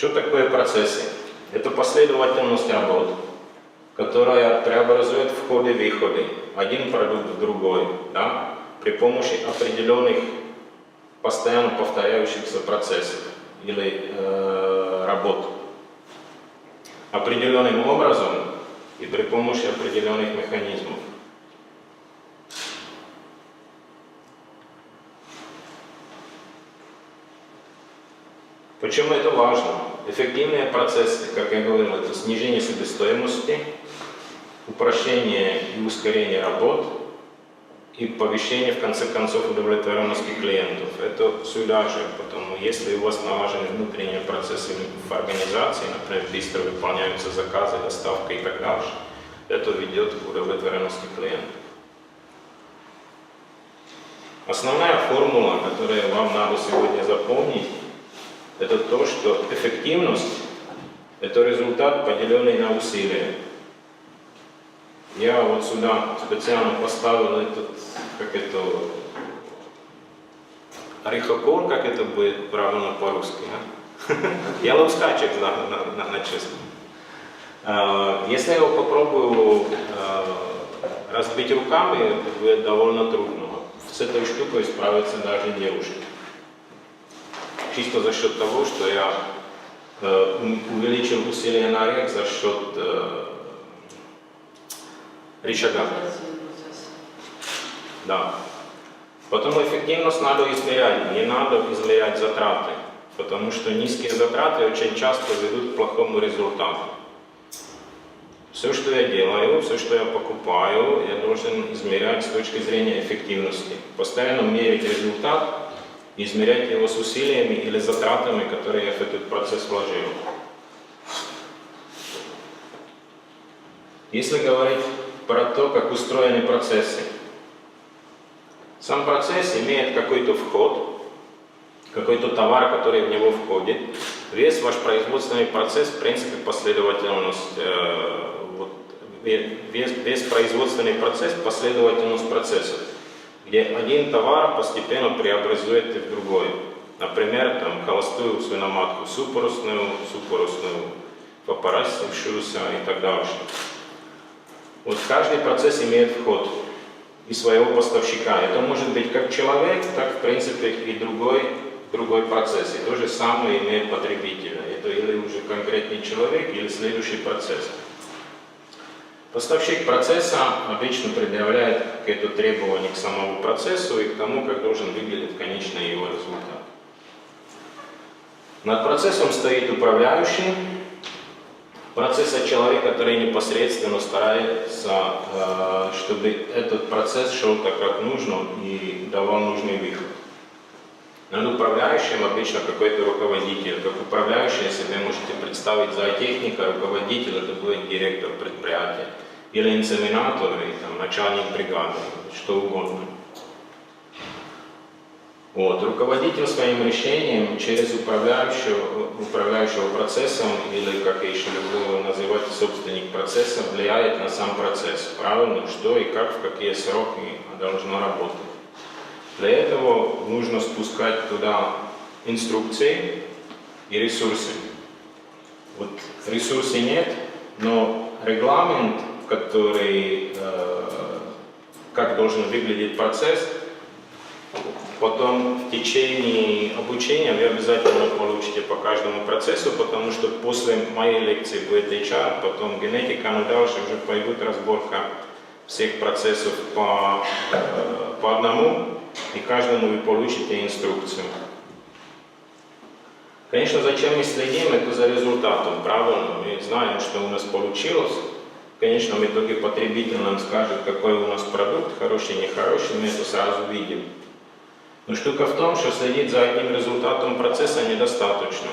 Что такое процессы? Это последовательность работ, которая преобразует входы-выходы, один продукт в другой, да, при помощи определенных постоянно повторяющихся процессов или э, работ. Определенным образом и при помощи определенных механизмов. Почему это важно? Эффективные процессы, как я говорил, это снижение себестоимости, упрощение и ускорение работ и повышение, в конце концов, удовлетворенности клиентов. Это сюда же, потому если у вас налажены внутренние процессы в организации, например, быстро выполняются заказы, доставка и так дальше, это ведет к удовлетворенности клиентов. Основная формула, которую вам надо сегодня запомнить, это то, что эффективность – это результат, поделенный на усилия. Я вот сюда специально поставил этот, как это, орехокор, как это будет правильно по-русски, а? Яловскачек на, на, на, на честном. А, Если я его попробую а, разбить руками, это будет довольно трудно. С этой штукой справится даже девушка чисто за счет того, что я э, увеличил усилие на орех за счет э, рычага. Да. Потому эффективность надо измерять, не надо измерять затраты, потому что низкие затраты очень часто ведут к плохому результату. Все, что я делаю, все, что я покупаю, я должен измерять с точки зрения эффективности. Постоянно мерить результат измерять его с усилиями или затратами, которые я в этот процесс вложил. Если говорить про то, как устроены процессы, сам процесс имеет какой-то вход, какой-то товар, который в него входит. Весь ваш производственный процесс, в принципе, последовательность, э, вот, весь, весь производственный процесс, последовательность процессов где один товар постепенно преобразует в другой. Например, там, холостую свиноматку супоросную, супоросную попорасившуюся и так дальше. Вот каждый процесс имеет вход и своего поставщика. Это может быть как человек, так в принципе и другой, другой процесс. И то же самое имеет потребителя. Это или уже конкретный человек, или следующий процесс. Поставщик процесса обычно предъявляет какие-то требования к самому процессу и к тому, как должен выглядеть конечный его результат. Над процессом стоит управляющий, процесса человек, который непосредственно старается, э, чтобы этот процесс шел так, как нужно и давал нужный выход. Над управляющим обычно какой-то руководитель. Как управляющий себе можете представить зоотехника, руководитель это будет директор предприятия. Или инсеминатор, или там, начальник бригады, что угодно. Вот. Руководитель своим решением через управляющего, управляющего процессом, или, как я еще люблю называть, собственник процесса, влияет на сам процесс. Правильно, что и как, в какие сроки должно работать. Для этого нужно спускать туда инструкции и ресурсы. Вот ресурсов нет, но регламент, который, э, как должен выглядеть процесс, потом в течение обучения вы обязательно получите по каждому процессу, потому что после моей лекции будет HR, потом генетика, но дальше уже пойдет разборка всех процессов по, э, по одному, и каждому вы получите инструкцию. Конечно, зачем мы следим, это за результатом, правильно? Мы знаем, что у нас получилось. В конечном итоге потребитель нам скажет, какой у нас продукт, хороший, нехороший, мы это сразу видим. Но штука в том, что следить за одним результатом процесса недостаточно.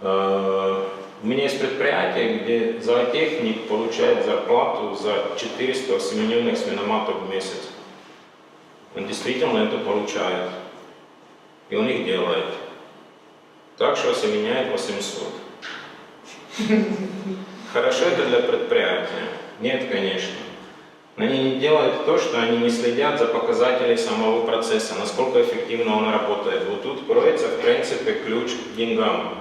Э, у меня есть предприятие, где зоотехник получает зарплату за 400 осемененных свиноматок в месяц. Он действительно это получает. И он их делает. Так что осеменяет 800. Хорошо это для предприятия? Нет, конечно. Они не делают то, что они не следят за показателями самого процесса, насколько эффективно он работает. Вот тут кроется, в принципе, ключ к деньгам.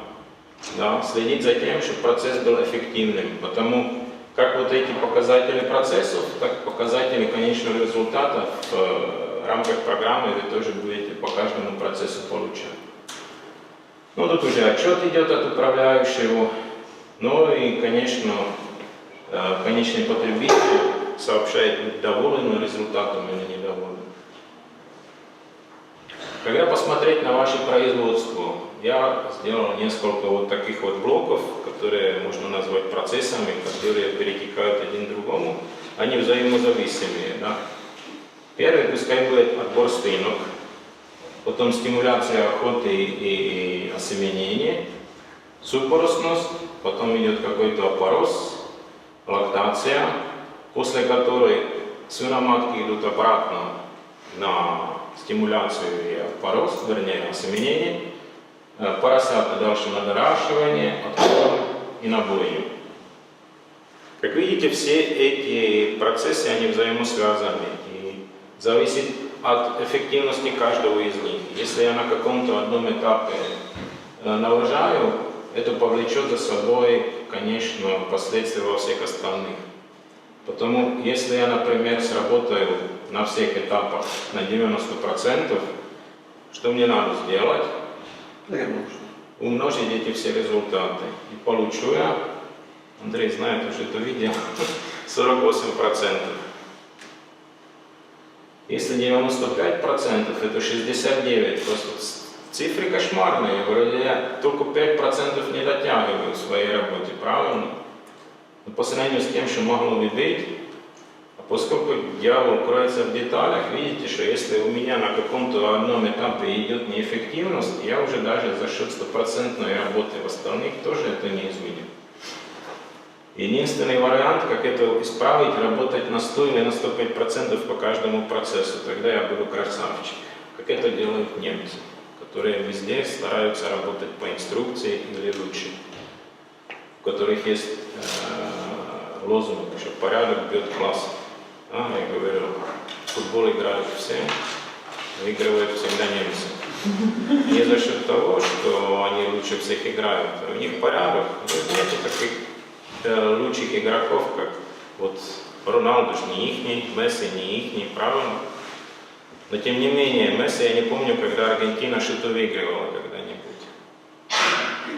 да, следить за тем, чтобы процесс был эффективным. Потому как вот эти показатели процессов, так показатели конечного результата в э, рамках программы вы тоже будете по каждому процессу получать. Ну, тут уже отчет идет от управляющего, ну и, конечно, э, конечный потребитель сообщает, доволен результатом или недоволен. Когда посмотреть на ваше производство, я сделал несколько вот таких вот блоков, которые можно назвать процессами, которые перетекают один к другому. Они взаимозависимые. Да? Первый пускай будет отбор свинок, потом стимуляция охоты и осеменения, супоросность, потом идет какой-то опорос, лактация, после которой свиноматки идут обратно на стимуляцию и опорос, вернее осеменение, Э, поросята дальше на доращивание, откорм и на бойню. Как видите, все эти процессы, они взаимосвязаны и зависит от эффективности каждого из них. Если я на каком-то одном этапе э, налажаю, это повлечет за собой, конечно, последствия во всех остальных. Потому если я, например, сработаю на всех этапах на 90%, что мне надо сделать? умножить эти все результаты. И получу я, Андрей знает, уже это видел, 48%. Если 95%, это 69%. Просто цифры кошмарные. Вроде я только 5% не дотягиваю в своей работе, правильно? Но по сравнению с тем, что могло бы быть, Поскольку дьявол кроется в деталях, видите, что если у меня на каком-то одном этапе идет неэффективность, я уже даже за счет стопроцентной работы в остальных тоже это не изменю. Единственный вариант, как это исправить, работать на 100 или на 105% по каждому процессу. Тогда я буду красавчик. Как это делают немцы, которые везде стараются работать по инструкции или лучше. У которых есть э, лозунг, что порядок бьет класс. А, я говорю, футбол играют все, выигрывают всегда немцы. Не за счет того, что они лучше всех играют. У них порядок. Вы знаете, таких лучших игроков, как вот Роналду же не ихний, Месси не ихний, правильно? Но тем не менее, Месси я не помню, когда Аргентина что-то выигрывала когда-нибудь.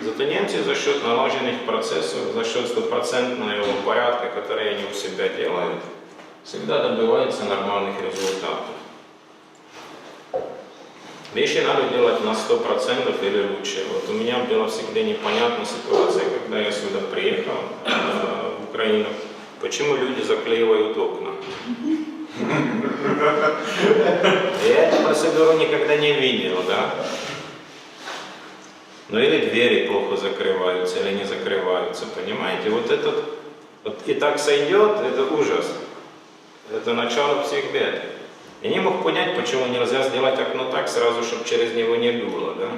Зато немцы за счет налаженных процессов, за счет стопроцентного порядка, который они у себя делают, всегда добивается нормальных результатов. Вещи надо делать на 100% или лучше. Вот у меня была всегда непонятная ситуация, когда я сюда приехал, э, в Украину, почему люди заклеивают окна. Я эту процедуру никогда не видел, да? Ну или двери плохо закрываются, или не закрываются, понимаете? Вот этот, вот и так сойдет, это ужас. Это начало всех бед. Я не мог понять, почему нельзя сделать окно так сразу, чтобы через него не дуло, да?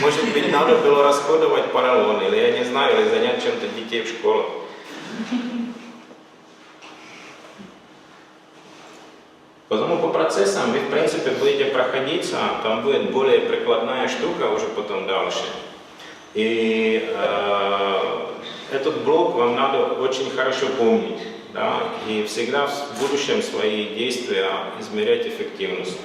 Может быть, надо было расходовать поролон, или я не знаю, или занять чем-то детей в школах. Потому по процессам вы, в принципе, будете проходиться, там будет более прикладная штука уже потом дальше. И э, этот блок вам надо очень хорошо помнить, да, и всегда в будущем свои действия измерять эффективностью.